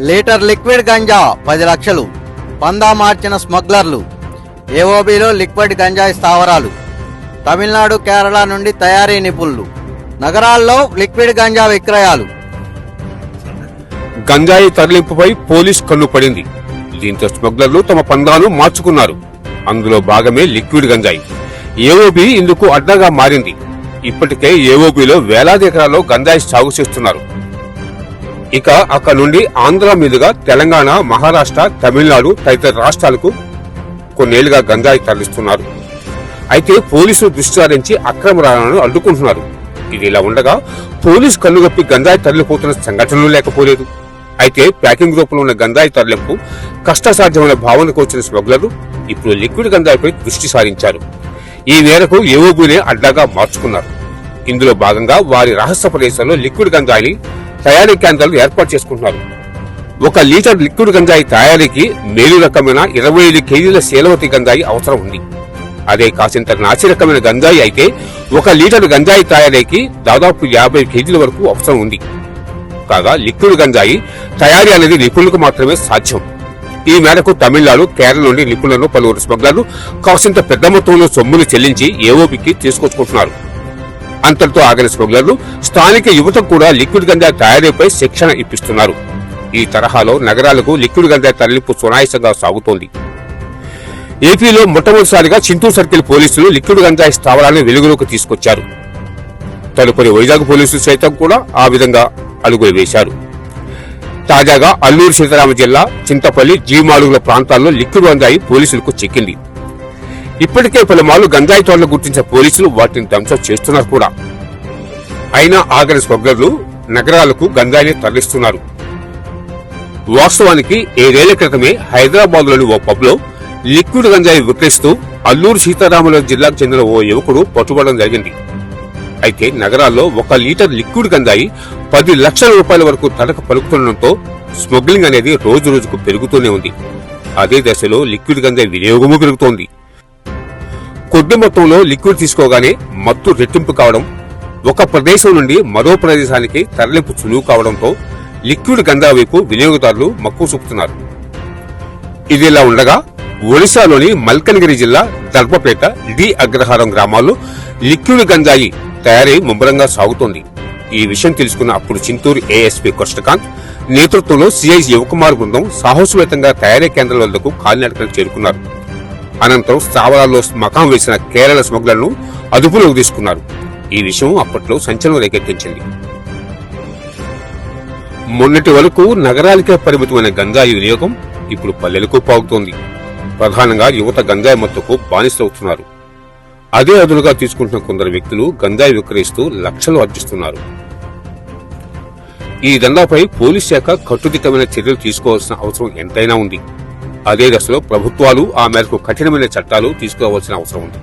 Litre liquid ganja పది లక్షలు. పందా మార్చిన స్మగ్లర్లు. ఏఓబిలో లిక్విడ్ గంజాయి స్థావరాలు. తమిళనాడు కేరళ నుండి తయారీ నిపుణులు. నగరాల్లో లిక్విడ్ గంజా విక్రయాలు. గంజాయి తరలింపుపై పోలీస్ కన్ను పడింది. దీంతో స్మగ్లర్లు తమ పందాను మార్చుకున్నారు. అందులో భాగమే లిక్విడ్ గంజాయి. ఏఓబి ఇందుకు అడ్డగా మారింది. ఇప్పటికే ఏఓబిలో వేలాది ఎకరాల్లో గంజాయి సాగు చేస్తున్నారు. ఇక అక్కడ నుండి ఆంధ్ర మీదుగా తెలంగాణ మహారాష్ట్ర తమిళనాడు తదితర రాష్ట్రాలకు కొన్నేళ్ళుగా గంజాయి తరలిస్తున్నారు. అయితే పోలీసులు దృష్టి సారించి అక్రమ రవాణాను అడ్డుకుంటున్నారు. ఇది ఇలా ఉండగా పోలీస్ కన్నుగప్పి గంజాయి తరలిపోతున్న సంఘటనలు లేకపోలేదు. అయితే ప్యాకింగ్ రూపంలో ఉన్న గంజాయి తరలింపు కష్టసాధ్యమైన భావనకు వచ్చిన స్మగ్లర్లు ఇప్పుడు లిక్విడ్ గంజాయిపై దృష్టి సారించారు. ఈ మేరకు ఏఓబీనే అడ్డాగా మార్చుకున్నారు. ఇందులో భాగంగా వారి రహస్య ప్రదేశంలో లిక్విడ్ గంజాయిని తయారీ కేంద్రాలు ఏర్పాటు చేసుకుంటున్నారు. ఒక లీటర్ లిక్విడ్ గంజాయి తయారీకి మేలు రకమైన ఇరవై ఐదు కేజీల శీలవతి గంజాయి అవసరం ఉంది. అదే కాసింత నాసి రకమైన గంజాయి అయితే ఒక లీటర్ గంజాయి తయారీకి దాదాపు యాభై కేజీల వరకు అవసరం ఉంది. కాగా లిక్విడ్ గంజాయి తయారీ అనేది నిపుణులకు మాత్రమే సాధ్యం. ఈ మేరకు తమిళనాడు కేరళ నుండి నిపుణులను పలువురు స్మగ్లర్లు కాసింత పెద్ద మొత్తంలో సొమ్ములు చెల్లించి ఏఓబికి తీసుకొచ్చుకుంటున్నారు. అంతటితో ఆగిన స్మగ్లర్లు స్థానిక యువతకు కూడా లిక్విడ్ గంజా తయారీపై శిక్షణ ఇప్పిస్తున్నారు. ఈ తరహాలో నగరాలకు లిక్విడ్ గంజా తరలింపు సునాయసంగా సాగుతోంది. ఏపీలో మొట్టమొదటిసారిగా చింతూరు సర్కిల్ పోలీసులు లిక్విడ్ గంజాయి స్థావరాన్ని వెలుగులోకి తీసుకొచ్చారు. తదుపరి వైజాగ్ పోలీసులు సైతం కూడా ఆ విధంగా అడుగులు వేశారు. తాజాగా అల్లూరు సీతారామ జిల్లా చింతపల్లి జీమాలుగుల ప్రాంతాల్లో లిక్విడ్ గంజాయి పోలీసులకు చిక్కింది. ఇప్పటికే పలుమార్లు గంజాయి తోటలు గుర్తించిన పోలీసులు వాటిని ధ్వంసం చేస్తున్నారు కూడా. అయినా ఆగని స్మగ్లర్లు నగరాలకు గంజాయిని తరలిస్తున్నారు. వాస్తవానికి ఏడేళ్ళ క్రితమే హైదరాబాద్లోని ఓ పబ్లో లిక్విడ్ గంజాయి విక్రయిస్తూ అల్లూరు సీతారామరాజు జిల్లాకు చెందిన ఓ యువకుడు పట్టుబడడం జరిగింది. అయితే నగరాల్లో ఒక లీటర్ లిక్విడ్ గంజాయి పది లక్షల రూపాయల వరకు తడక పలుకుతుండటంతో స్మగ్లింగ్ అనేది రోజు రోజుకు పెరుగుతూనే ఉంది. అదే దశలో లిక్విడ్ గంజాయి వినియోగము పెరుగుతోంది. కొద్ది మొత్తంలో లిక్విడ్ తీసుకోగానే మత్తు రెట్టింపు కావడం ఒక ప్రదేశం నుండి మరో ప్రదేశానికి తరలింపు సులువు కావడంతో లిక్విడ్ గంజా వైపు వినియోగదారులు మక్కువ చూపుతున్నారు. ఇదిలా ఉండగా ఒడిశాలోని మల్కనగిరి జిల్లా దర్భపేట డి అగ్రహారం గ్రామాల్లో లిక్విడ్ గంజాయి తయారీ ముమ్మరంగా సాగుతోంది. ఈ విషయం తెలుసుకున్న అప్పుడు చింతూరు ఏఎస్పీ కృష్ణకాంత్ నేతృత్వంలో సిఐ యువకుమార్ బృందం సాహసవేతంగా తయారీ కేంద్రాల వద్దకు కాలినడకలు చేరుకున్నారు. అనంతరం స్థావరాల్లో మకాం వేసిన కేరళ స్మగ్లర్ను అదుపులోకి తీసుకున్నారు. ఈ విషయం అప్పట్లో సంచలనం రేకెత్తించింది. మొన్నటి వరకు నగరాలకే పరిమితమైన గంజాయి వినియోగం ఇప్పుడు పల్లెలకు పాగుతోంది. ప్రధానంగా యువత గంజాయి మత్తుకు బానిసవుతున్నారు అదే అదునుగా తీసుకుంటున్న కొందరు వ్యక్తులు గంజాయి విక్రయిస్తూ లక్షలు ఆర్జిస్తున్నారు. ఈ దందాపై పోలీస్ శాఖ కట్టుదిట్టమైన చర్యలు తీసుకోవాల్సిన అవసరం ఎంతైనా ఉంది. అదే దశలో ప్రభుత్వాలు ఆ మేరకు కఠినమైన చట్టాలు తీసుకోవాల్సిన అవసరం ఉంది.